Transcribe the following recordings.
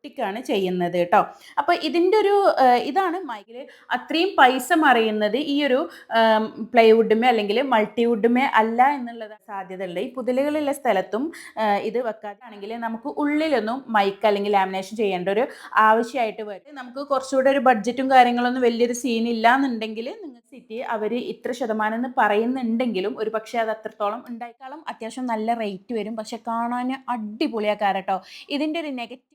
ഒട്ടിക്കാണ് ചെയ്യുന്നത് കേട്ടോ. അപ്പോൾ ഇതിന്റെ ഒരു ഇതാണ് മൈക്കിൽ അത്രയും പൈസ മറിയുന്നത് ഈ ഒരു പ്ലൈവുഡുമേ അല്ലെങ്കിൽ മൾട്ടിവുഡുമേ അല്ല എന്നുള്ളത് സാധ്യതയുള്ള ഈ പുതലുകളുള്ള സ്ഥലത്തും ഇത് വെക്കാതാണെങ്കിൽ നമുക്ക് ഉള്ളിലൊന്നും മൈക്ക് അല്ലെങ്കിൽ ലാമിനേഷൻ ചെയ്യേണ്ട ഒരു ആവശ്യമായിട്ട് വരും. നമുക്ക് കുറച്ചുകൂടെ ഒരു ബഡ്ജറ്റും കാര്യങ്ങളൊന്നും വലിയൊരു സീൻ ഇല്ല എന്നുണ്ടെങ്കിൽ നിങ്ങൾ സിറ്റി അവർ ഇത്ര ശതമാനം എന്ന് പറയുന്നുണ്ടെങ്കിലും ഒരു പക്ഷേ അത് അത്രത്തോളം ഉണ്ടായിക്കാളും അത്യാവശ്യം നല്ല റേറ്റ് വരും. പക്ഷെ കാണാൻ അടിപൊളിയാക്കാരട്ടോ ഇതിന്റെ ഒരു നെഗറ്റീവ്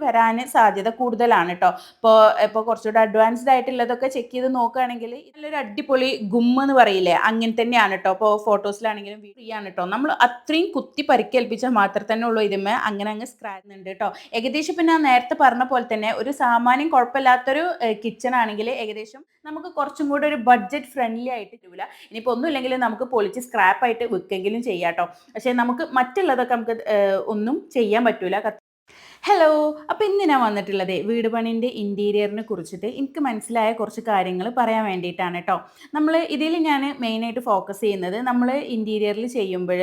വരാൻ സാധ്യത കൂടുതലാണ് കേട്ടോ ഇപ്പോൾ ഇപ്പോൾ കുറച്ചുകൂടെ അഡ്വാൻസ്ഡ് ആയിട്ടുള്ളതൊക്കെ ചെക്ക് ചെയ്ത് നോക്കുകയാണെങ്കിൽ ഇതിലൊരു അടിപൊളി ഗുമ്മ എന്ന് പറയില്ലേ അങ്ങനെ തന്നെയാണ് കേട്ടോ ഇപ്പോൾ ഫോട്ടോസിലാണെങ്കിലും ഫ്രീ ആണ് കേട്ടോ നമ്മൾ അത്രയും കുത്തി പരിക്കേൽപ്പിച്ചാൽ മാത്രം തന്നെ ഉള്ളൂ ഇതിമേ അങ്ങനെ അങ്ങ് സ്ക്രാച്ച് ഉണ്ട് കേട്ടോ ഏകദേശം പിന്നെ നേരത്തെ പറഞ്ഞ പോലെ തന്നെ ഒരു സാമാന്യം കുഴപ്പമില്ലാത്തൊരു കിച്ചൺ ആണെങ്കിൽ ഏകദേശം നമുക്ക് കുറച്ചും കൂടെ ഒരു ബഡ്ജറ്റ് ഫ്രണ്ട്ലി ആയിട്ട് കിട്ടൂല. ഇനിയിപ്പോൾ ഒന്നുമില്ലെങ്കിൽ നമുക്ക് പൊളിച്ച് സ്ക്രാപ്പ് ആയിട്ട് വിൽക്കെങ്കിലും ചെയ്യാം കേട്ടോ പക്ഷേ നമുക്ക് മറ്റുള്ളതൊക്കെ നമുക്ക് ഒന്നും ചെയ്യാൻ പറ്റൂല. ഹലോ അപ്പോൾ ഇന്ന് ഞാൻ വന്നിട്ടുള്ളത് വീട് പണിന്റെ ഇന്റീരിയറിനെ കുറിച്ചിട്ട് എനിക്ക് മനസ്സിലായ കുറച്ച് കാര്യങ്ങൾ പറയാൻ വേണ്ടിയിട്ടാണ് കേട്ടോ നമ്മൾ ഇതിൽ ഞാൻ മെയിനായിട്ട് ഫോക്കസ് ചെയ്യുന്നത് നമ്മൾ ഇന്റീരിയറിൽ ചെയ്യുമ്പോൾ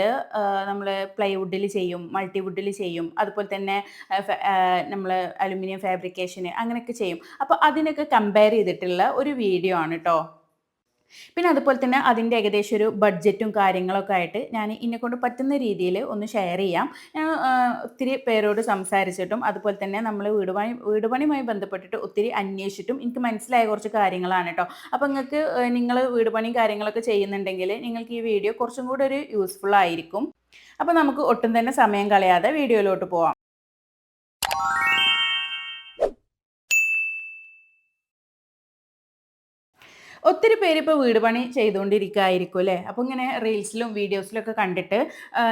നമ്മൾ പ്ലൈവുഡിൽ ചെയ്യും മൾട്ടിവുഡിൽ ചെയ്യും അതുപോലെ തന്നെ നമ്മൾ അലുമിനിയം ഫാബ്രിക്കേഷന് അങ്ങനെയൊക്കെ ചെയ്യും. അപ്പോൾ അതിനൊക്കെ കമ്പയർ ചെയ്തിട്ടുള്ള ഒരു വീഡിയോ ആണ് കേട്ടോ പിന്നെ അതുപോലെ തന്നെ അതിന്റെ ഏകദേശം ഒരു ബഡ്ജറ്റും കാര്യങ്ങളൊക്കെ ആയിട്ട് ഞാൻ ഇന്നെ കൊണ്ട് പറ്റുന്ന രീതിയിൽ ഒന്ന് ഷെയർ ചെയ്യാം. ഞാൻ ഒത്തിരി പേരോട് സംസാരിച്ചിട്ടും അതുപോലെ തന്നെ നമ്മൾ വീട് പണി വീട് പണിയുമായി ബന്ധപ്പെട്ടിട്ട് ഒത്തിരി അന്വേഷിച്ചിട്ടും എനിക്ക് മനസ്സിലായ കുറച്ച് കാര്യങ്ങളാണ് കേട്ടോ അപ്പോൾ നിങ്ങൾക്ക് നിങ്ങൾ വീട് പണിയും കാര്യങ്ങളൊക്കെ ചെയ്യുന്നുണ്ടെങ്കിൽ നിങ്ങൾക്ക് ഈ വീഡിയോ കുറച്ചും കൂടെ ഒരു യൂസ്ഫുൾ ആയിരിക്കും. അപ്പോൾ നമുക്ക് ഒട്ടും തന്നെ സമയം കളയാതെ വീഡിയോയിലോട്ട് പോവാം. ഒത്തിരി പേര് ഇപ്പോൾ വീട് പണി ചെയ്തുകൊണ്ടിരിക്കുകയായിരിക്കും അല്ലേ? അപ്പോൾ ഇങ്ങനെ റീൽസിലും വീഡിയോസിലൊക്കെ കണ്ടിട്ട്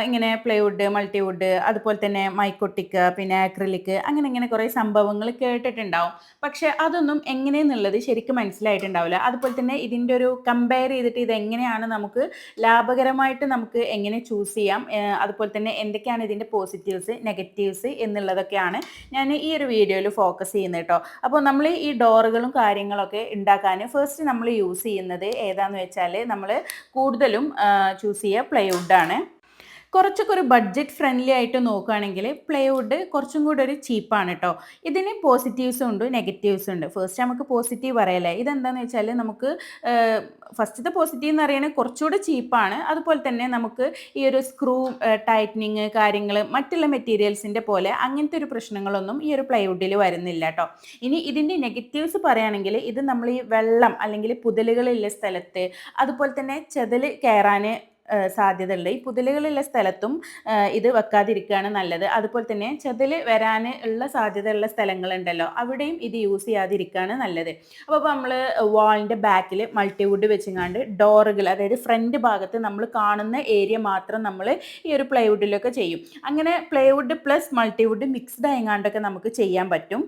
ഇങ്ങനെ പ്ലൈവുഡ് മൾട്ടിവുഡ് അതുപോലെ തന്നെ മൈക്കൊട്ടിക്ക് പിന്നെ ആക്രിലിക് അങ്ങനെ ഇങ്ങനെ കുറേ സംഭവങ്ങൾ കേട്ടിട്ടുണ്ടാവും. പക്ഷേ അതൊന്നും എങ്ങനെയെന്നുള്ളത് ശരിക്കും മനസ്സിലായിട്ടുണ്ടാവില്ല. അതുപോലെ തന്നെ ഇതിന്റെ ഒരു കമ്പയർ ചെയ്തിട്ട് ഇത് എങ്ങനെയാണ് നമുക്ക് ലാഭകരമായിട്ട് നമുക്ക് എങ്ങനെ ചൂസ് ചെയ്യാം? അതുപോലെ തന്നെ എന്തൊക്കെയാണ് ഇതിന്റെ പോസിറ്റീവ്സ് നെഗറ്റീവ്സ് എന്നുള്ളതൊക്കെയാണ് ഞാൻ ഈ ഒരു വീഡിയോയിൽ ഫോക്കസ് ചെയ്യുന്നത് കേട്ടോ. അപ്പോൾ നമ്മൾ ഈ ഡോറുകളും കാര്യങ്ങളൊക്കെ ഉണ്ടാക്കാൻ ഫസ്റ്റ് നമ്മൾ യൂസ് ചെയ്യുന്നത് ഏതാന്ന് വെച്ചാൽ നമ്മൾ കൂടുതലും ചൂസ് ചെയ്യുക പ്ലൈവുഡാണ് കുറച്ചൊക്കെ ഒരു ബഡ്ജറ്റ് ഫ്രണ്ട്ലി ആയിട്ട് നോക്കുകയാണെങ്കിൽ പ്ലേവുഡ് കുറച്ചും കൂടി ഒരു ചീപ്പാണ് കേട്ടോ ഇതിന് പോസിറ്റീവ്സും ഉണ്ട് നെഗറ്റീവ്സും ഉണ്ട്. ഫസ്റ്റ് നമുക്ക് പോസിറ്റീവ് പറയല്ലേ ഇതെന്താണെന്ന് വെച്ചാൽ നമുക്ക് ഫസ്റ്റത്തെ പോസിറ്റീവ് എന്ന് പറയുന്നത് കുറച്ചുകൂടെ ചീപ്പാണ് അതുപോലെ തന്നെ നമുക്ക് ഈ ഒരു സ്ക്രൂ ടൈറ്റനിങ് കാര്യങ്ങൾ മറ്റുള്ള മെറ്റീരിയൽസിന്റെ പോലെ അങ്ങനത്തെ ഒരു പ്രശ്നങ്ങളൊന്നും ഈ ഒരു പ്ലൈവുഡിൽ വരുന്നില്ല കേട്ടോ ഇനി ഇതിന്റെ നെഗറ്റീവ്സ് പറയുകയാണെങ്കിൽ ഇത് നമ്മൾ ഈ വെള്ളം അല്ലെങ്കിൽ പുതലുകളുള്ള സ്ഥലത്ത് അതുപോലെ തന്നെ ചെതൽ കയറാൻ സാധ്യതയുണ്ട്. ഈ പുതലുകളുള്ള സ്ഥലത്തും ഇത് വെക്കാതിരിക്കുകയാണ് നല്ലത്. അതുപോലെ തന്നെ ചതിൽ വരാൻ ഉള്ള സാധ്യതയുള്ള സ്ഥലങ്ങളുണ്ടല്ലോ അവിടെയും ഇത് യൂസ് ചെയ്യാതിരിക്കുകയാണ് നല്ലത്. അപ്പോൾ നമ്മൾ വാളിന്റെ ബാക്കിൽ മൾട്ടിവുഡ് വെച്ചുങ്ങാണ്ട് ഡോറുകൾ അതായത് ഫ്രണ്ട് ഭാഗത്ത് നമ്മൾ കാണുന്ന ഏരിയ മാത്രം നമ്മൾ ഈ ഒരു പ്ലൈവുഡിലൊക്കെ ചെയ്യും. അങ്ങനെ പ്ലൈവുഡ് പ്ലസ് മൾട്ടിവുഡ് മിക്സ്ഡ് ആയങ്ങാണ്ടൊക്കെ നമുക്ക് ചെയ്യാൻ പറ്റും.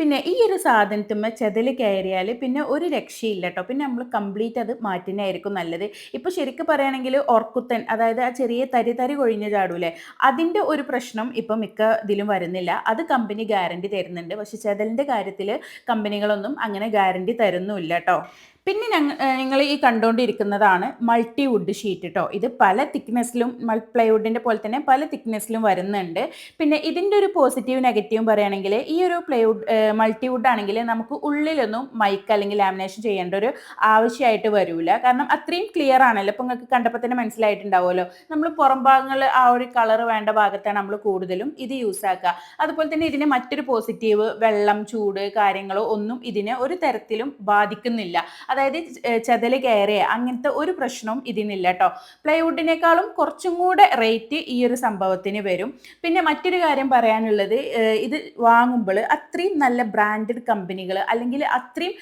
പിന്നെ ഈ ഒരു സാധനത്തുമ്മ ചെതൽ കയറിയാൽ പിന്നെ ഒരു രക്ഷയില്ല കേട്ടോ പിന്നെ നമ്മൾ കംപ്ലീറ്റ് അത് മാറ്റുന്നതായിരിക്കും നല്ലത്. ഇപ്പോൾ ശരിക്കും പറയുകയാണെങ്കിൽ ഓർക്കുത്തൻ അതായത് ആ ചെറിയ തരി തരി കൊഴിഞ്ഞ ചാടൂലേ അതിന്റെ ഒരു പ്രശ്നം ഇപ്പം മിക്ക ഇതിലും വരുന്നില്ല. അത് കമ്പനി ഗ്യാരണ്ടി തരുന്നുണ്ട്. പക്ഷേ ചെതലിന്റെ കാര്യത്തിൽ കമ്പനികളൊന്നും അങ്ങനെ ഗ്യാരണ്ടി തരുന്നുമില്ല കേട്ടോ പിന്നെ ഞങ്ങൾ നിങ്ങൾ ഈ കണ്ടുകൊണ്ടിരിക്കുന്നതാണ് മൾട്ടി വുഡ് ഷീറ്റ് കേട്ടോ ഇത് പല തിക്നെസ്സിലും പ്ലൈവുഡിന്റെ പോലെ തന്നെ പല തിക്നെസ്സിലും വരുന്നുണ്ട്. പിന്നെ ഇതിന്റെ ഒരു പോസിറ്റീവ് നെഗറ്റീവും പറയുകയാണെങ്കിൽ ഈ ഒരു പ്ലൈവുഡ് മൾട്ടി വുഡ് ആണെങ്കിൽ നമുക്ക് ഉള്ളിലൊന്നും മൈക്ക് അല്ലെങ്കിൽ ലാമിനേഷൻ ചെയ്യേണ്ട ഒരു ആവശ്യമായിട്ട് വരില്ല കാരണം അത്രയും ക്ലിയർ ആണല്ലോ. ഇപ്പം നിങ്ങൾക്ക് കണ്ടപ്പോൾ തന്നെ മനസ്സിലായിട്ടുണ്ടാവുമല്ലോ. നമ്മൾ പുറം ഭാഗങ്ങൾ ആ ഒരു കളർ വേണ്ട ഭാഗത്താണ് നമ്മൾ കൂടുതലും ഇത് യൂസ് ആക്കുക. അതുപോലെ തന്നെ ഇതിന് മറ്റൊരു പോസിറ്റീവ് വെള്ളം ചൂട് കാര്യങ്ങളോ ഒന്നും ഇതിനെ ഒരു തരത്തിലും ബാധിക്കുന്നില്ല. അതായത് ചെതൽ കയറിയ അങ്ങനത്തെ ഒരു പ്രശ്നവും ഇതിനില്ല കേട്ടോ പ്ലൈവുഡിനേക്കാളും കുറച്ചും കൂടെ റേറ്റ് ഈ ഒരു സംഭവത്തിന് വരും. പിന്നെ മറ്റൊരു കാര്യം പറയാനുള്ളത് ഇത് വാങ്ങുമ്പോൾ അത്രയും നല്ല ബ്രാൻഡഡ് കമ്പനികൾ അല്ലെങ്കിൽ അത്രയും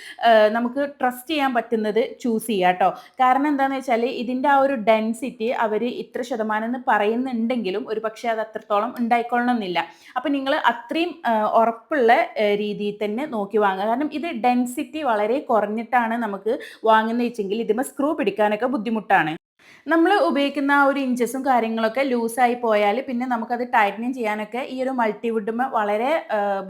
നമുക്ക് ട്രസ്റ്റ് ചെയ്യാൻ പറ്റുന്നത് ചൂസ് ചെയ്യുക കേട്ടോ കാരണം എന്താണെന്ന് വെച്ചാൽ ഇതിന്റെ ആ ഒരു ഡെൻസിറ്റി അവർ ഇത്ര ശതമാനം എന്ന് പറയുന്നുണ്ടെങ്കിലും ഒരു പക്ഷേ അത് അത്രത്തോളം ഉണ്ടായിക്കൊള്ളണമെന്നില്ല. അപ്പം നിങ്ങൾ അത്രയും ഉറപ്പുള്ള രീതിയിൽ തന്നെ നോക്കി വാങ്ങുക. കാരണം ഇത് ഡെൻസിറ്റി വളരെ കുറഞ്ഞിട്ടാണ് നമുക്ക് വാങ്ങുന്ന വെച്ചെങ്കിൽ ഇതിമ സ്ക്രൂ പിടിക്കാനൊക്കെ ബുദ്ധിമുട്ടാണ്. നമ്മൾ ഉപയോഗിക്കുന്ന ആ ഒരു ഇഞ്ചസും കാര്യങ്ങളൊക്കെ ലൂസായി പോയാൽ പിന്നെ നമുക്കത് ടൈറ്റനിങ് ചെയ്യാനൊക്കെ ഈ ഒരു മൾട്ടിവുഡുമ വളരെ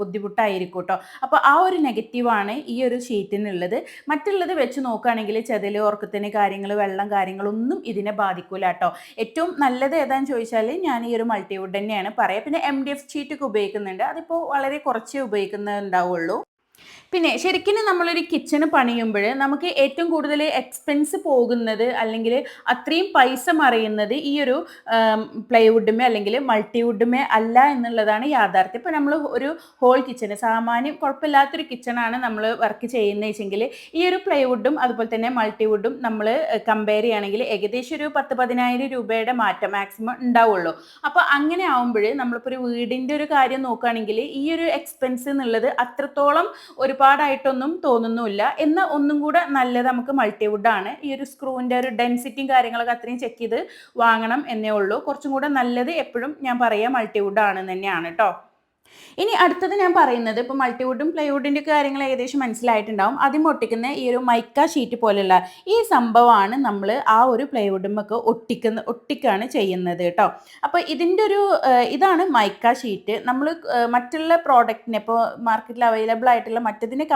ബുദ്ധിമുട്ടായിരിക്കും കേട്ടോ അപ്പോൾ ആ ഒരു നെഗറ്റീവാണ് ഈ ഒരു ഷീറ്റിനുള്ളത് മറ്റുള്ളത് വെച്ച് നോക്കുകയാണെങ്കിൽ ചെതൽ ഉറക്കത്തിന് കാര്യങ്ങൾ വെള്ളം കാര്യങ്ങളൊന്നും ഇതിനെ ബാധിക്കൂല കേട്ടോ ഏറ്റവും നല്ലത് ഏതാണെന്ന് ചോദിച്ചാൽ ഞാൻ ഈ ഒരു മൾട്ടിവുഡ് തന്നെയാണ് പറയുക പിന്നെ എം ഡി എഫ് ഷീറ്റൊക്കെ ഉപയോഗിക്കുന്നുണ്ട്. അതിപ്പോൾ വളരെ കുറച്ചേ ഉപയോഗിക്കുന്നുണ്ടാവുള്ളൂ. പിന്നെ ശരിക്കും നമ്മളൊരു കിച്ചണ് പണിയുമ്പോൾ നമുക്ക് ഏറ്റവും കൂടുതൽ എക്സ്പെൻസ് പോകുന്നത് അല്ലെങ്കിൽ അത്രയും പൈസ മറിയുന്നത് ഈ ഒരു പ്ലൈവുഡുമേ അല്ലെങ്കിൽ മൾട്ടിവുഡുമേ അല്ല എന്നുള്ളതാണ് യാഥാർത്ഥ്യം. ഇപ്പോൾ നമ്മൾ ഒരു ഹോൾ കിച്ചണ് സാമാന്യം കുഴപ്പമില്ലാത്തൊരു കിച്ചണാണ് നമ്മൾ വർക്ക് ചെയ്യുന്നത് വെച്ചെങ്കിൽ ഈ ഒരു പ്ലൈവുഡും അതുപോലെ തന്നെ മൾട്ടിവുഡും നമ്മൾ കമ്പയർ ചെയ്യുകയാണെങ്കിൽ ഏകദേശം ഒരു പത്ത് പതിനായിരം രൂപയുടെ മാറ്റം മാക്സിമം ഉണ്ടാവുള്ളൂ. അപ്പോൾ അങ്ങനെ ആവുമ്പോൾ നമ്മളിപ്പോൾ ഒരു വീടിന്റെ ഒരു കാര്യം നോക്കുകയാണെങ്കിൽ ഈ ഒരു എക്സ്പെൻസ് എന്നുള്ളത് അത്രത്തോളം ഒരുപാടായിട്ടൊന്നും തോന്നുന്നുമില്ല. എന്നാൽ ഒന്നും കൂടെ നല്ലത് നമുക്ക് ആണ്. ഈ ഒരു സ്ക്രൂവിന്റെ ഒരു ഡെൻസിറ്റിയും കാര്യങ്ങളൊക്കെ അത്രയും ചെക്ക് ചെയ്ത് വാങ്ങണം എന്നേ ഉള്ളൂ. കുറച്ചും കൂടെ നല്ലത് എപ്പോഴും ഞാൻ പറയുക മൾട്ടിവുഡ് ആണെന്ന് തന്നെയാണ് കേട്ടോ ഇനി അടുത്തത് ഞാൻ പറയുന്നത് ഇപ്പോൾ മൾട്ടിവുഡും പ്ലൈവുഡിന്റെ കാര്യങ്ങൾ ഏകദേശം മനസ്സിലായിട്ടുണ്ടാവും. ആദ്യം ഒട്ടിക്കുന്ന ഈ ഒരു മൈക്ക ഷീറ്റ് പോലെയുള്ള ഈ സംഭവമാണ് നമ്മൾ ആ ഒരു പ്ലൈവുഡുമൊക്കെ ഒട്ടിക്കുന്ന ഒട്ടിക്കാണ് ചെയ്യുന്നത് കേട്ടോ. അപ്പോൾ ഇതിന്റെ ഒരു ഇതാണ് മൈക്ക ഷീറ്റ് നമ്മൾ മറ്റുള്ള പ്രോഡക്റ്റിനെ ഇപ്പോൾ മാർക്കറ്റിൽ അവൈലബിൾ ആയിട്ടുള്ള മറ്റതിനെ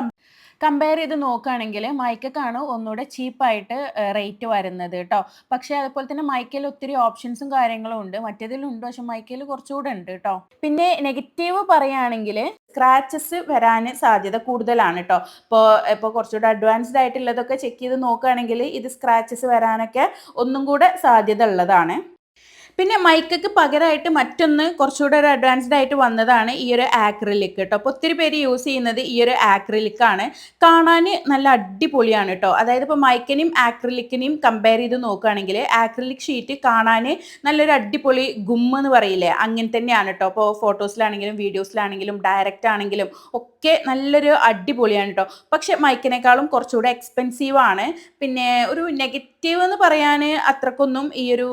കമ്പയർ ചെയ്ത് നോക്കുകയാണെങ്കിൽ മൈക്കൊക്കെയാണ് ഒന്നുകൂടെ ചീപ്പായിട്ട് റേറ്റ് വരുന്നത് കേട്ടോ പക്ഷേ അതുപോലെ തന്നെ മൈക്കയിൽ ഒത്തിരി ഓപ്ഷൻസും കാര്യങ്ങളും ഉണ്ട്. മറ്റേതിലുണ്ട് പക്ഷെ മൈക്കയിൽ കുറച്ചുകൂടെ ഉണ്ട് കേട്ടോ പിന്നെ നെഗറ്റീവ് പറയുകയാണെങ്കിൽ സ്ക്രാച്ചസ് വരാൻ സാധ്യത കൂടുതലാണ് കേട്ടോ ഇപ്പോൾ ഇപ്പോൾ കുറച്ചുകൂടെ അഡ്വാൻസ്ഡ് ആയിട്ടുള്ളതൊക്കെ ചെക്ക് ചെയ്ത് നോക്കുകയാണെങ്കിൽ ഇത് സ്ക്രാച്ചസ് വരാനൊക്കെ ഒന്നും കൂടെ സാധ്യത ഉള്ളതാണ്. പിന്നെ മൈക്കക്ക് പകരമായിട്ട് മറ്റൊന്ന് കുറച്ചുകൂടെ ഒരു അഡ്വാൻസ്ഡ് ആയിട്ട് വന്നതാണ് ഈ ഒരു ആക്രിലിക് കേട്ടോ അപ്പോൾ ഒത്തിരി പേര് യൂസ് ചെയ്യുന്നത് ഈ ഒരു ആക്രിലിക്കാണ് കാണാൻ നല്ല അടിപൊളിയാണ് കേട്ടോ അതായത് ഇപ്പോൾ മൈക്കിനെയും ആക്രിലിക്കിനെയും കമ്പയർ ചെയ്ത് നോക്കുകയാണെങ്കിൽ ആക്രിലിക് ഷീറ്റ് കാണാൻ നല്ലൊരു അടിപൊളി ഗുമ്മ എന്ന് പറയില്ലേ? അങ്ങനെ തന്നെയാണ് കേട്ടോ അപ്പോൾ ഫോട്ടോസിലാണെങ്കിലും വീഡിയോസിലാണെങ്കിലും ഡയറക്റ്റ് ആണെങ്കിലും ഒക്കെ നല്ലൊരു അടിപൊളിയാണ് കേട്ടോ പക്ഷേ മൈക്കിനേക്കാളും കുറച്ചുകൂടെ എക്സ്പെൻസീവാണ് പിന്നെ ഒരു നെഗറ്റീവ് എന്ന് പറയാൻ അത്രക്കൊന്നും ഈ ഒരു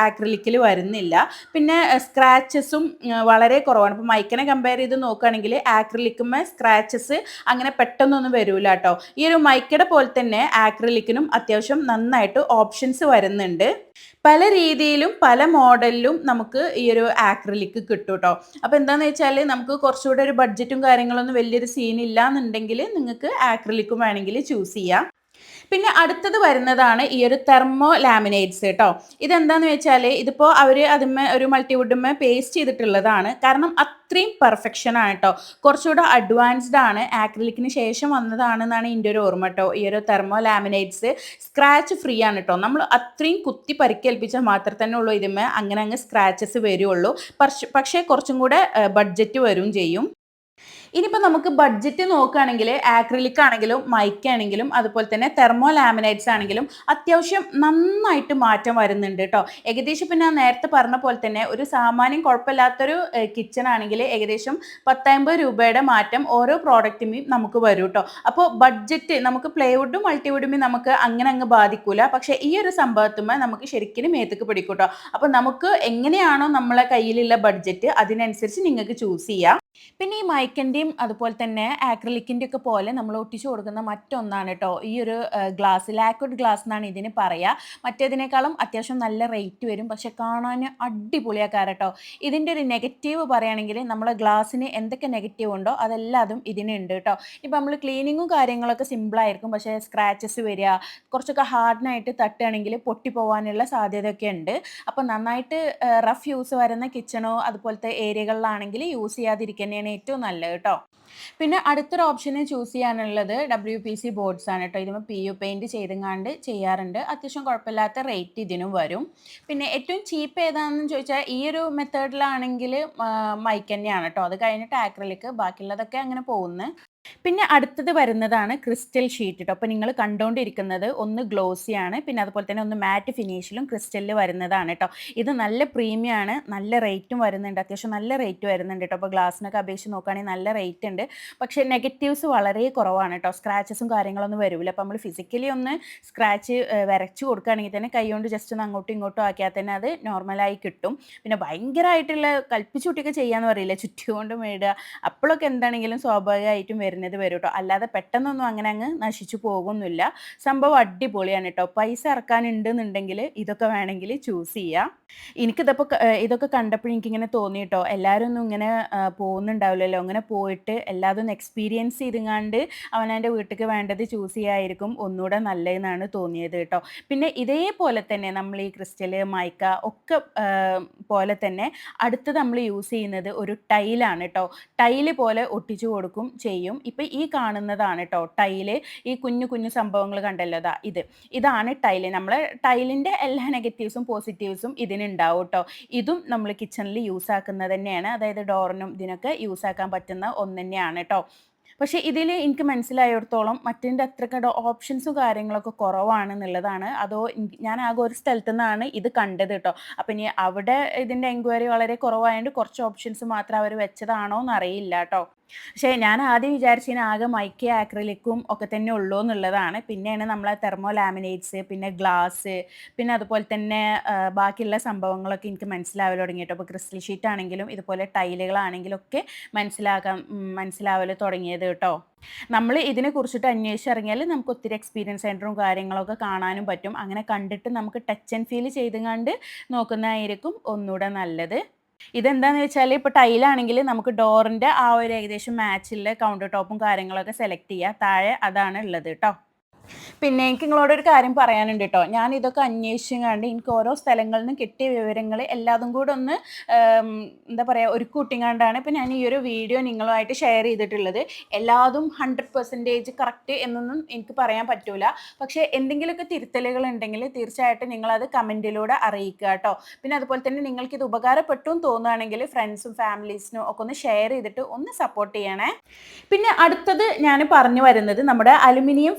ആക്രിലിക്കിൽ വരുന്നില്ല. പിന്നെ സ്ക്രാച്ചസും വളരെ കുറവാണ്. ഇപ്പോൾ മൈക്കിനെ കമ്പയർ ചെയ്ത് നോക്കുകയാണെങ്കിൽ ആക്രിലിക്കുമ്പ സ്ക്രാച്ചസ് അങ്ങനെ പെട്ടെന്നൊന്നും വരില്ല കേട്ടോ. ഈ ഒരു മൈക്കയുടെ പോലെ തന്നെ ആക്രിലിക്കിനും അത്യാവശ്യം നന്നായിട്ട് ഓപ്ഷൻസ് വരുന്നുണ്ട്. പല രീതിയിലും പല മോഡലിലും നമുക്ക് ഈ ഒരു ആക്രിലിക്ക് കിട്ടും കേട്ടോ. അപ്പോൾ എന്താണെന്ന് വെച്ചാൽ നമുക്ക് കുറച്ചുകൂടെ ഒരു ബഡ്ജറ്റും കാര്യങ്ങളൊന്നും വലിയൊരു സീൻ ഇല്ല എന്നുണ്ടെങ്കിൽ നിങ്ങൾക്ക് ആക്രിലിക്കും വേണമെങ്കിൽ ചൂസ് ചെയ്യാം. പിന്നെ അടുത്തത് വരുന്നതാണ് ഈ ഒരു തെർമോ ലാമിനേറ്റ്സ് കേട്ടോ ഇതെന്താന്ന് വെച്ചാൽ ഇതിപ്പോൾ അവർ അതിന്മേ ഒരു മൾട്ടിവുഡുമേ പേസ്റ്റ് ചെയ്തിട്ടുള്ളതാണ്. കാരണം അത്രയും പെർഫെക്ഷൻ ആണ് കേട്ടോ കുറച്ചുകൂടെ അഡ്വാൻസ്ഡ് ആണ്. ആക്രിലിക്കിന് ശേഷം വന്നതാണെന്നാണ് എന്റെ ഒരു ഓർമ്മ കേട്ടോ ഈ ഒരു തെർമോ ലാമിനേറ്റ്സ് സ്ക്രാച്ച് ഫ്രീ ആണ് കേട്ടോ നമ്മൾ അത്രയും കുത്തി പരിക്കേൽപ്പിച്ചാൽ മാത്രമേ തന്നെ ഉള്ളൂ ഇതിന്മേ അങ്ങനെ അങ്ങ് സ്ക്രാച്ചസ് വരുള്ളൂ. പക്ഷേ കുറച്ചും കൂടെ ബഡ്ജറ്റ് വരും ചെയ്യും. ഇനിയിപ്പോൾ നമുക്ക് ബഡ്ജറ്റ് നോക്കുകയാണെങ്കിൽ ആക്രിലിക് ആണെങ്കിലും മൈക്ക് ആണെങ്കിലും അതുപോലെ തന്നെ തെർമോ ലാമിനേറ്റ്സ് ആണെങ്കിലും അത്യാവശ്യം നന്നായിട്ട് മാറ്റം വരുന്നുണ്ട് കേട്ടോ ഏകദേശം പിന്നെ നേരത്തെ പറഞ്ഞ പോലെ തന്നെ ഒരു സാമാന്യം കുഴപ്പമില്ലാത്തൊരു കിച്ചൺ ആണെങ്കിൽ ഏകദേശം പത്തമ്പത് രൂപയുടെ മാറ്റം ഓരോ പ്രോഡക്റ്റിനും നമുക്ക് വരും കേട്ടോ അപ്പോൾ ബഡ്ജറ്റ് നമുക്ക് പ്ലേവുഡും മൾട്ടിവുഡും നമുക്ക് അങ്ങനെ അങ്ങ് ബാധിക്കൂല. പക്ഷേ ഈ ഒരു സംഭവത്തുമ്പോൾ നമുക്ക് ശരിക്കും മേത്തക്ക് പിടിക്കും കേട്ടോ അപ്പോൾ നമുക്ക് എങ്ങനെയാണോ നമ്മളെ കയ്യിലുള്ള ബഡ്ജറ്റ് അതിനനുസരിച്ച് നിങ്ങൾക്ക് ചൂസ് ചെയ്യാം. പിന്നെ ഈ മൈക്കന്റെയും അതുപോലെ തന്നെ ആക്രിലിക്കിന്റെ ഒക്കെ പോലെ നമ്മൾ ഒട്ടിച്ചു കൊടുക്കുന്ന മറ്റൊന്നാണ് കേട്ടോ ഈ ഒരു ഗ്ലാസ് ലാക്വിഡ് ഗ്ലാസ് എന്നാണ് ഇതിന് പറയുക മറ്റേതിനേക്കാളും അത്യാവശ്യം നല്ല റേറ്റ് വരും. പക്ഷെ കാണാൻ അടിപൊളിയാക്കാറ് കേട്ടോ ഇതിന്റെ ഒരു നെഗറ്റീവ് പറയുകയാണെങ്കിൽ നമ്മൾ ഗ്ലാസ്സിന് എന്തൊക്കെ നെഗറ്റീവ് ഉണ്ടോ അതെല്ലാതും ഇതിനുണ്ട് കേട്ടോ ഇപ്പം നമ്മൾ ക്ലീനിങ്ങും കാര്യങ്ങളൊക്കെ സിമ്പിളായിരിക്കും പക്ഷേ സ്ക്രാച്ചസ് വരിക കുറച്ചൊക്കെ ഹാർഡിനായിട്ട് തട്ടുകയാണെങ്കിൽ പൊട്ടിപ്പോവാനുള്ള സാധ്യതയൊക്കെ ഉണ്ട്. അപ്പോൾ നന്നായിട്ട് റഫ് യൂസ് വരുന്ന കിച്ചണോ അതുപോലത്തെ ഏരിയകളിലാണെങ്കിൽ യൂസ് ചെയ്യാതിരിക്കുക തന്നെയാണ് ഏറ്റവും നല്ലത് കേട്ടോ. പിന്നെ അടുത്തൊരു ഓപ്ഷന് ചൂസ് ചെയ്യാനുള്ളത് ഡബ്ല്യു പി സി ബോർഡ്സ് ആണ് കേട്ടോ. ഇതിന് പി യു പെയിന്റ് ചെയ്തെങ്ങാണ്ട് ചെയ്യാറുണ്ട്. അത്യാവശ്യം കുഴപ്പമില്ലാത്ത റേറ്റ് ഇതിനും വരും. പിന്നെ ഏറ്റവും ചീപ്പ് ഏതാണെന്ന് ചോദിച്ചാൽ ഈ ഒരു മെത്തേഡിലാണെങ്കിൽ മൈക്ക് തന്നെയാണ് കേട്ടോ. അത് കഴിഞ്ഞിട്ട് ആക്രലിക്ക് ബാക്കിയുള്ളതൊക്കെ അങ്ങനെ പോകുന്നു. പിന്നെ അടുത്തത് വരുന്നതാണ് ക്രിസ്റ്റൽ ഷീറ്റ് കേട്ടോ അപ്പോൾ നിങ്ങൾ കണ്ടുകൊണ്ടിരിക്കുന്നത് ഒന്ന് ഗ്ലോസി ആണ്. പിന്നെ അതുപോലെ തന്നെ ഒന്ന് മാറ്റ് ഫിനിഷിലും ക്രിസ്റ്റലിൽ വരുന്നതാണ് കേട്ടോ ഇത് നല്ല പ്രീമിയമാണ് നല്ല റേറ്റും വരുന്നുണ്ട്. അത്യാവശ്യം നല്ല റേറ്റ് വരുന്നുണ്ട് കേട്ടോ അപ്പോൾ ഗ്ലാസ്സിനൊക്കെ അപേക്ഷിച്ച് നോക്കുകയാണെങ്കിൽ നല്ല റേറ്റ് ഉണ്ട്. പക്ഷേ നെഗറ്റീവ്സ് വളരെ കുറവാണ് കേട്ടോ സ്ക്രാച്ചസും കാര്യങ്ങളൊന്നും വരില്ല അപ്പോൾ നമ്മൾ ഫിസിക്കലി ഒന്ന് സ്ക്രാച്ച് വരച്ച് കൊടുക്കുകയാണെങ്കിൽ തന്നെ കൈ കൊണ്ട് ജസ്റ്റ് ഒന്ന് അങ്ങോട്ടും ഇങ്ങോട്ടും ആക്കിയാൽ തന്നെ അത് നോർമലായി കിട്ടും. പിന്നെ ഭയങ്കരമായിട്ടുള്ള കൽപ്പിച്ചുട്ടിയൊക്കെ ചെയ്യാന്ന് പറയില്ല? ചുറ്റികൊണ്ട് മേടുക. അപ്പോഴൊക്കെ എന്താണെങ്കിലും സ്വാഭാവികമായിട്ടും വരുന്നത് വരും കേട്ടോ അല്ലാതെ പെട്ടെന്നൊന്നും അങ്ങനെ അങ്ങ് നശിച്ചു പോകുന്നില്ല. സംഭവം അടിപൊളിയാണ് കേട്ടോ പൈസ ഇറക്കാനുണ്ടെന്നുണ്ടെങ്കിൽ ഇതൊക്കെ വേണമെങ്കിൽ ചൂസ് ചെയ്യാം. എനിക്കിതപ്പോൾ ഇതൊക്കെ കണ്ടപ്പോൾ എനിക്കിങ്ങനെ തോന്നി എല്ലാവരും ഒന്നും ഇങ്ങനെ പോകുന്നുണ്ടാവില്ലല്ലോ. അങ്ങനെ പോയിട്ട് എല്ലാതും എക്സ്പീരിയൻസ് ചെയ്തുങ്ങാണ്ട് അവനവന്റെ വീട്ടിലേക്ക് വേണ്ടത് ചൂസ് ചെയ്യായിരിക്കും ഒന്നുകൂടെ നല്ലതെന്നാണ് തോന്നിയത് കേട്ടോ. പിന്നെ ഇതേപോലെ തന്നെ നമ്മൾ ഈ ക്രിസ്റ്റൽ മൈക്ക ഒക്കെ പോലെ തന്നെ അടുത്ത് നമ്മൾ യൂസ് ചെയ്യുന്നത് ഒരു ടൈലാണ് കേട്ടോ. ടൈൽ പോലെ ഒട്ടിച്ചു കൊടുക്കും ചെയ്യും. ഇപ്പം ഈ കാണുന്നതാണ് കേട്ടോ ടൈൽ ഈ കുഞ്ഞു കുഞ്ഞു സംഭവങ്ങൾ കണ്ടല്ലോ അതാ ഇത്. ഇതാണ് ടൈൽ നമ്മൾ ടൈലിന്റെ എല്ലാ നെഗറ്റീവ്സും പോസിറ്റീവ്സും ഇതിനുണ്ടാവും കേട്ടോ. ഇതും നമ്മൾ കിച്ചണിൽ യൂസ് ആക്കുന്നത് തന്നെയാണ്. അതായത് ഡോറിനും ഇതിനൊക്കെ യൂസ് ആക്കാൻ പറ്റുന്ന ഒന്ന് തന്നെയാണ്. കേട്ടോ പക്ഷേ ഇതിൽ എനിക്ക് മനസ്സിലായിടത്തോളം മറ്റേന്റെ അത്രയ്ക്ക് ഓപ്ഷൻസും കാര്യങ്ങളൊക്കെ കുറവാണെന്നുള്ളതാണ്. അതോ ഞാൻ ആകെ ഒരു സ്ഥലത്തു നിന്നാണ് ഇത് കണ്ടത് കേട്ടോ അപ്പം ഇനി അവിടെ ഇതിന്റെ എൻക്വയറി വളരെ കുറവായതുകൊണ്ട് കുറച്ച് ഓപ്ഷൻസ് മാത്രം അവർ വെച്ചതാണോ എന്നറിയില്ല കേട്ടോ പക്ഷേ ഞാൻ ആദ്യം വിചാരിച്ചതിന് ആകെ മൈക്ക ആക്രിലിക്കും ഒക്കെ തന്നെ ഉള്ളൂ എന്നുള്ളതാണ്. പിന്നെയാണ് നമ്മൾ തെർമോ ലാമിനേറ്റ്സ് പിന്നെ ഗ്ലാസ് പിന്നെ അതുപോലെ തന്നെ ബാക്കിയുള്ള സംഭവങ്ങളൊക്കെ എനിക്ക് മനസ്സിലാവൽ തുടങ്ങിയിട്ടോ. അപ്പോൾ ക്രിസ്റ്റൽ ഷീറ്റ് ആണെങ്കിലും ഇതുപോലെ ടൈലുകളാണെങ്കിലും ഒക്കെ മനസ്സിലാക്കാൻ മനസ്സിലാവൽ തുടങ്ങിയത് കേട്ടോ. നമ്മൾ ഇതിനെ കുറിച്ചിട്ട് അന്വേഷിച്ചിറങ്ങിയാൽ നമുക്ക് ഒത്തിരി എക്സ്പീരിയൻസ് സെന്ററും കാര്യങ്ങളൊക്കെ കാണാനും പറ്റും. അങ്ങനെ കണ്ടിട്ട് നമുക്ക് ടച്ച് ആൻഡ് ഫീൽ ചെയ്തുകൊണ്ട് നോക്കുന്നതായിരിക്കും ഒന്നുകൂടെ നല്ലത്. ഇതെന്താന്ന് വെച്ചാൽ ഇപ്പോൾ ടൈലാണെങ്കിൽ നമുക്ക് ഡോറിന്റെ ആ ഒരു ഏകദേശം മാച്ചിലെ കൗണ്ടർ ടോപ്പും കാര്യങ്ങളൊക്കെ സെലക്ട് ചെയ്യുക താഴെ അതാണ് ഉള്ളത് കേട്ടോ പിന്നെ എനിക്ക് നിങ്ങളോട് ഒരു കാര്യം പറയാനുണ്ട് കേട്ടോ ഞാൻ ഇതൊക്കെ അന്വേഷിച്ചും കണ്ട് എനിക്ക് ഓരോ സ്ഥലങ്ങളിൽ നിന്നും കിട്ടിയ വിവരങ്ങൾ എല്ലാതും കൂടെ ഒന്ന് എന്താ പറയുക ഒരു കൂട്ടിങ്ങാണ്ടാണ് ഇപ്പം ഞാൻ ഈ ഒരു വീഡിയോ നിങ്ങളുമായിട്ട് ഷെയർ ചെയ്തിട്ടുള്ളത്. എല്ലാതും ഹൺഡ്രഡ് പെർസെന്റേജ് കറക്റ്റ് എന്നൊന്നും എനിക്ക് പറയാൻ പറ്റൂല. പക്ഷേ എന്തെങ്കിലുമൊക്കെ തിരുത്തലുകൾ ഉണ്ടെങ്കിൽ തീർച്ചയായിട്ടും നിങ്ങളത് കമന്റിലൂടെ അറിയിക്കുക കേട്ടോ പിന്നെ അതുപോലെ തന്നെ നിങ്ങൾക്ക് ഇത് ഉപകാരപ്പെട്ടു എന്ന് തോന്നുകയാണെങ്കിൽ ഫ്രണ്ട്സും ഫാമിലീസിനും ഒക്കെ ഒന്ന് ഷെയർ ചെയ്തിട്ട് ഒന്ന് സപ്പോർട്ട് ചെയ്യണേ. പിന്നെ അടുത്തത് ഞാൻ പറഞ്ഞു വരുന്നത് നമ്മുടെ അലുമിനിയം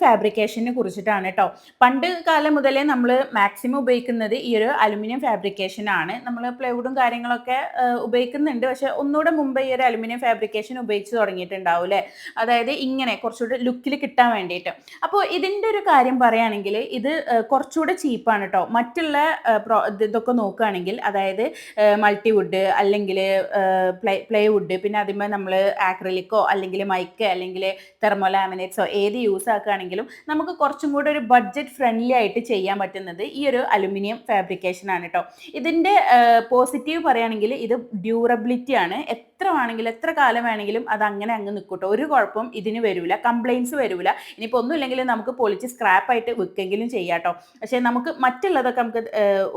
ഫാബ്രിക്കേഷനെ കുറിച്ചിട്ടാണ് കേട്ടോ പണ്ട് കാലം മുതലേ നമ്മൾ മാക്സിമം ഉപയോഗിക്കുന്നത് ഈ ഒരു അലുമിനിയം ഫാബ്രിക്കേഷൻ ആണ്. നമ്മൾ പ്ലൈവുഡും കാര്യങ്ങളൊക്കെ ഉപയോഗിക്കുന്നുണ്ട്. പക്ഷെ ഒന്നുകൂടെ മുമ്പ് ഈ ഒരു അലുമിനിയം ഫാബ്രിക്കേഷൻ ഉപയോഗിച്ച് തുടങ്ങിയിട്ടുണ്ടാവും അല്ലേ അതായത് ഇങ്ങനെ കുറച്ചുകൂടെ ലുക്കിൽ കിട്ടാൻ വേണ്ടിയിട്ട്. അപ്പോൾ ഇതിന്റെ ഒരു കാര്യം പറയുകയാണെങ്കിൽ ഇത് കുറച്ചുകൂടെ ചീപ്പാണ് കേട്ടോ മറ്റുള്ള ഇതൊക്കെ നോക്കുകയാണെങ്കിൽ അതായത് മൾട്ടിവുഡ് അല്ലെങ്കിൽ പ്ലൈ പ്ലൈവുഡ് പിന്നെ അതിന്മേൽ നമ്മൾ ആക്രലിക്കോ അല്ലെങ്കിൽ മൈക്ക് അല്ലെങ്കിൽ തെർമോലാമിനേറ്റ്സോ ഏത് യൂസ് ആക്കുകയാണെങ്കിലും നമുക്ക് കുറച്ചും കൂടെ ഒരു ബഡ്ജറ്റ് ഫ്രണ്ട്ലി ആയിട്ട് ചെയ്യാൻ പറ്റുന്നത് ഈ ഒരു അലുമിനിയം ഫാബ്രിക്കേഷൻ ആണ് കേട്ടോ ഇതിന്റെ പോസിറ്റീവ് പറയുകയാണെങ്കിൽ ഇത് ഡ്യൂറബിലിറ്റി ആണ്. എത്ര വേണമെങ്കിലും എത്ര കാലം വേണമെങ്കിലും അത് അങ്ങനെ അങ്ങ് നിൽക്കട്ടോ. ഒരു കുഴപ്പം ഇതിന് വരില്ല കംപ്ലയിൻസ് വരില്ല ഇനിയിപ്പോൾ ഒന്നുമില്ലെങ്കിൽ നമുക്ക് പൊളിച്ച് സ്ക്രാപ്പായിട്ട് വിൽക്കെങ്കിലും ചെയ്യാട്ടോ. പക്ഷേ നമുക്ക് മറ്റുള്ളതൊക്കെ നമുക്ക്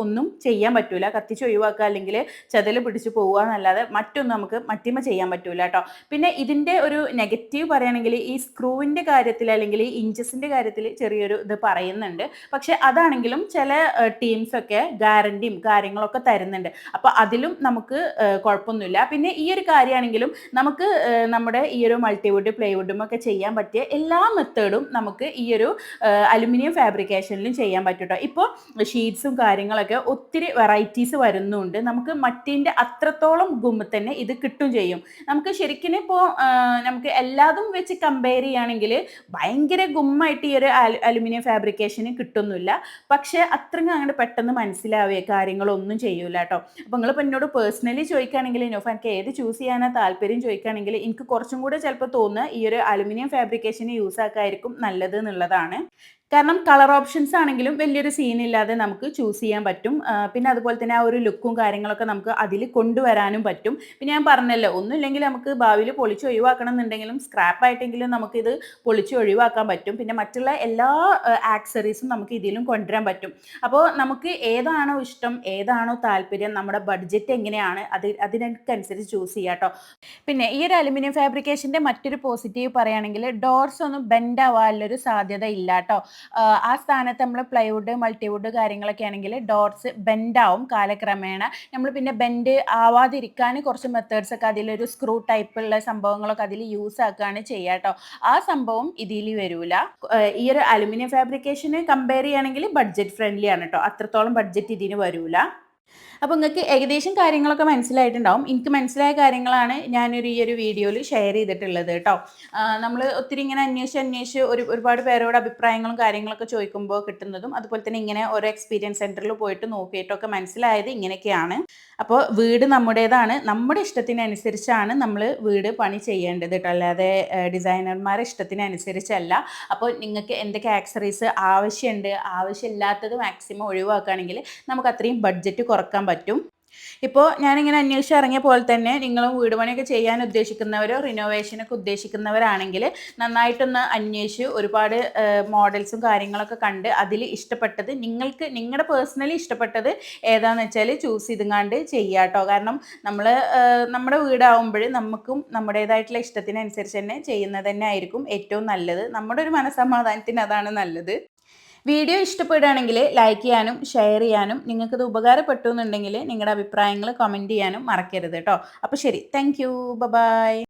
ഒന്നും ചെയ്യാൻ പറ്റൂല. കത്തിച്ച് ഒഴിവാക്കുക അല്ലെങ്കിൽ ചതൽ പിടിച്ച് പോവുക എന്നല്ലാതെ മറ്റൊന്നും നമുക്ക് മറ്റിമ ചെയ്യാൻ പറ്റൂല കേട്ടോ. പിന്നെ ഇതിന്റെ ഒരു നെഗറ്റീവ് പറയുകയാണെങ്കിൽ ഈ സ്ക്രൂവിന്റെ കാര്യത്തിൽ അല്ലെങ്കിൽ ഈ ഇഞ്ചസിന്റെ കാര്യത്തിൽ ചെറിയൊരു ഇത് പറയുന്നുണ്ട്. പക്ഷേ അതാണെങ്കിലും ചില ടീംസൊക്കെ ഗ്യാരണ്ടിയും കാര്യങ്ങളൊക്കെ തരുന്നുണ്ട്. അപ്പോൾ അതിലും നമുക്ക് കുഴപ്പമൊന്നുമില്ല. പിന്നെ ഈ ഒരു കാര്യമാണെങ്കിലും നമുക്ക് നമ്മുടെ ഈ ഒരു മൾട്ടിവുഡ് പ്ലൈവുഡും ഒക്കെ ചെയ്യാൻ പറ്റിയ എല്ലാ മെത്തേഡും നമുക്ക് ഈ ഒരു അലുമിനിയം ഫാബ്രിക്കേഷനിലും ചെയ്യാൻ പറ്റും കേട്ടോ ഇപ്പോൾ ഷീറ്റ്സും കാര്യങ്ങളൊക്കെ ഒത്തിരി വെറൈറ്റീസ് വരുന്നുണ്ട്. നമുക്ക് മറ്റിന്റെ അത്രത്തോളം ഗുമ്മ തന്നെ ഇത് കിട്ടും ചെയ്യും. നമുക്ക് ശരിക്കും ഇപ്പോൾ നമുക്ക് എല്ലാതും വെച്ച് കമ്പയർ ചെയ്യുകയാണെങ്കിൽ ഭയങ്കര ഗുമ്മായിട്ട് ഈ ഒരു അലു- അലുമിനിയം ഫാബ്രിക്കേഷന് കിട്ടുന്നില്ല. പക്ഷേ അത്രയും അങ്ങോട്ട് പെട്ടെന്ന് മനസ്സിലാവുക കാര്യങ്ങളൊന്നും ചെയ്യൂല കേട്ടോ അപ്പോൾ നിങ്ങളിപ്പോൾ എന്നോട് പേഴ്സണലി ചോദിക്കുകയാണെങ്കിൽ ഇനോഫ് എനിക്ക് ഏത് ചൂസ് ചെയ്യാനാണ് താല്പര്യം ചോദിക്കുകയാണെങ്കിൽ എനിക്ക് കുറച്ചും കൂടെ ചിലപ്പോൾ തോന്നുക ഈ ഒരു അലുമിനിയം ഫാബ്രിക്കേഷന് യൂസ് ആക്കായിരിക്കും നല്ലത് എന്നുള്ളതാണ്. കാരണം കളർ ഓപ്ഷൻസ് ആണെങ്കിലും വലിയൊരു സീനില്ലാതെ നമുക്ക് ചൂസ് ചെയ്യാൻ പറ്റും. പിന്നെ അതുപോലെ തന്നെ ആ ഒരു ലുക്കും കാര്യങ്ങളൊക്കെ നമുക്ക് അതിൽ കൊണ്ടുവരാനും പറ്റും. പിന്നെ ഞാൻ പറഞ്ഞല്ലോ ഒന്നുമില്ലെങ്കിൽ നമുക്ക് ഭാവിയിൽ പൊളിച്ച് ഒഴിവാക്കണം എന്നുണ്ടെങ്കിലും സ്ക്രാപ്പ് ആയിട്ടെങ്കിലും നമുക്കിത് പൊളിച്ച് ഒഴിവാക്കാൻ പറ്റും. പിന്നെ മറ്റുള്ള എല്ലാ ആക്സറീസും നമുക്ക് ഇതിലും കൊണ്ടുവരാൻ പറ്റും. അപ്പോൾ നമുക്ക് ഏതാണോ ഇഷ്ടം ഏതാണോ താല്പര്യം നമ്മുടെ ബഡ്ജറ്റ് എങ്ങനെയാണ് അത് അതിനനുസരിച്ച് ചൂസ് ചെയ്യാം കേട്ടോ. പിന്നെ ഈ ഒരു അലുമിനിയം ഫാബ്രിക്കേഷന്റെ മറ്റൊരു പോസിറ്റീവ് പറയുകയാണെങ്കിൽ ഡോർസ് ഒന്നും ബെൻഡ് ആവാനുള്ളൊരു സാധ്യത ഇല്ല കേട്ടോ. ആ സ്ഥാനത്ത് നമ്മൾ പ്ലൈവുഡ് മൾട്ടിവുഡ് കാര്യങ്ങളൊക്കെ ആണെങ്കിൽ ഡോർസ് ബെൻഡാവും കാലക്രമേണ. നമ്മൾ പിന്നെ ബെൻഡ് ആവാതിരിക്കാൻ കുറച്ച് മെത്തേഡ്സ് ഒക്കെ അതിലൊരു സ്ക്രൂ ടൈപ്പുള്ള സംഭവങ്ങളൊക്കെ അതിൽ യൂസ് ആക്കുകയാണ് ചെയ്യുക കേട്ടോ. ആ സംഭവം ഇതിൽ വരൂല. ഈ ഒരു അലുമിനിയം ഫാബ്രിക്കേഷന് കമ്പയർ ചെയ്യുകയാണെങ്കിൽ ബഡ്ജറ്റ് ഫ്രണ്ട്ലി ആണ് കേട്ടോ. അത്രത്തോളം ബഡ്ജറ്റ് ഇതിന് വരൂല. അപ്പോൾ നിങ്ങൾക്ക് ഏകദേശം കാര്യങ്ങളൊക്കെ മനസ്സിലായിട്ടുണ്ടാവും. എനിക്ക് മനസ്സിലായ കാര്യങ്ങളാണ് ഞാനൊരു ഈ ഒരു വീഡിയോയിൽ ഷെയർ ചെയ്തിട്ടുള്ളത് കേട്ടോ. നമ്മൾ ഒത്തിരി ഇങ്ങനെ അന്വേഷിച്ച് അന്വേഷിച്ച് ഒരു ഒരുപാട് പേരോട് അഭിപ്രായങ്ങളും കാര്യങ്ങളൊക്കെ ചോദിക്കുമ്പോൾ കിട്ടുന്നതും അതുപോലെ തന്നെ ഇങ്ങനെ ഓരോ എക്സ്പീരിയൻസ് സെന്ററിൽ പോയിട്ട് നോക്കിയിട്ടൊക്കെ മനസ്സിലായത് ഇങ്ങനെയൊക്കെയാണ്. അപ്പോൾ വീട് നമ്മുടേതാണ്. നമ്മുടെ ഇഷ്ടത്തിനനുസരിച്ചാണ് നമ്മൾ വീട് പണി ചെയ്യേണ്ടത് കേട്ടോ. അല്ലാതെ ഡിസൈനർമാരുടെ ഇഷ്ടത്തിനനുസരിച്ചല്ല. അപ്പോൾ നിങ്ങൾക്ക് എന്തൊക്കെ ആക്സറീസ് ആവശ്യമുണ്ട് ആവശ്യമില്ലാത്തത് മാക്സിമം ഒഴിവാക്കുകയാണെങ്കിൽ നമുക്ക് അത്രയും ബഡ്ജറ്റ് കുറയ്ക്കാൻ പറ്റും. ഇപ്പോൾ ഞാനിങ്ങനെ അന്വേഷിച്ച് ഇറങ്ങിയ പോലെ തന്നെ നിങ്ങളും വീട് പണിയൊക്കെ ചെയ്യാൻ ഉദ്ദേശിക്കുന്നവരോ റിനോവേഷനൊക്കെ ഉദ്ദേശിക്കുന്നവരാണെങ്കിൽ നന്നായിട്ടൊന്ന് അന്വേഷിച്ച് ഒരുപാട് മോഡൽസും കാര്യങ്ങളൊക്കെ കണ്ട് അതിൽ ഇഷ്ടപ്പെട്ടത് നിങ്ങൾക്ക് നിങ്ങളുടെ പേഴ്സണലി ഇഷ്ടപ്പെട്ടത് ഏതാണെന്ന് വെച്ചാൽ ചൂസ് ചെയ്തുങ്ങാണ്ട് ചെയ്യുക കേട്ടോ. കാരണം നമ്മൾ നമ്മുടെ വീടാവുമ്പോൾ നമുക്കും നമ്മുടേതായിട്ടുള്ള ഇഷ്ടത്തിനനുസരിച്ച് തന്നെ ചെയ്യുന്നത് തന്നെ ആയിരിക്കും ഏറ്റവും നല്ലത്. നമ്മുടെ ഒരു മനസ്സമാധാനത്തിന് അതാണ് നല്ലത്. വീഡിയോ ഇഷ്ടപ്പെടുകയാണെങ്കിൽ ലൈക്ക് ചെയ്യാനും ഷെയർ ചെയ്യാനും നിങ്ങൾക്കത് ഉപകാരപ്പെട്ടു എന്നുണ്ടെങ്കിൽ നിങ്ങളുടെ അഭിപ്രായങ്ങൾ കമന്റ് ചെയ്യാനും മറക്കരുത് കേട്ടോ അപ്പോൾ ശരി താങ്ക് യു ബൈ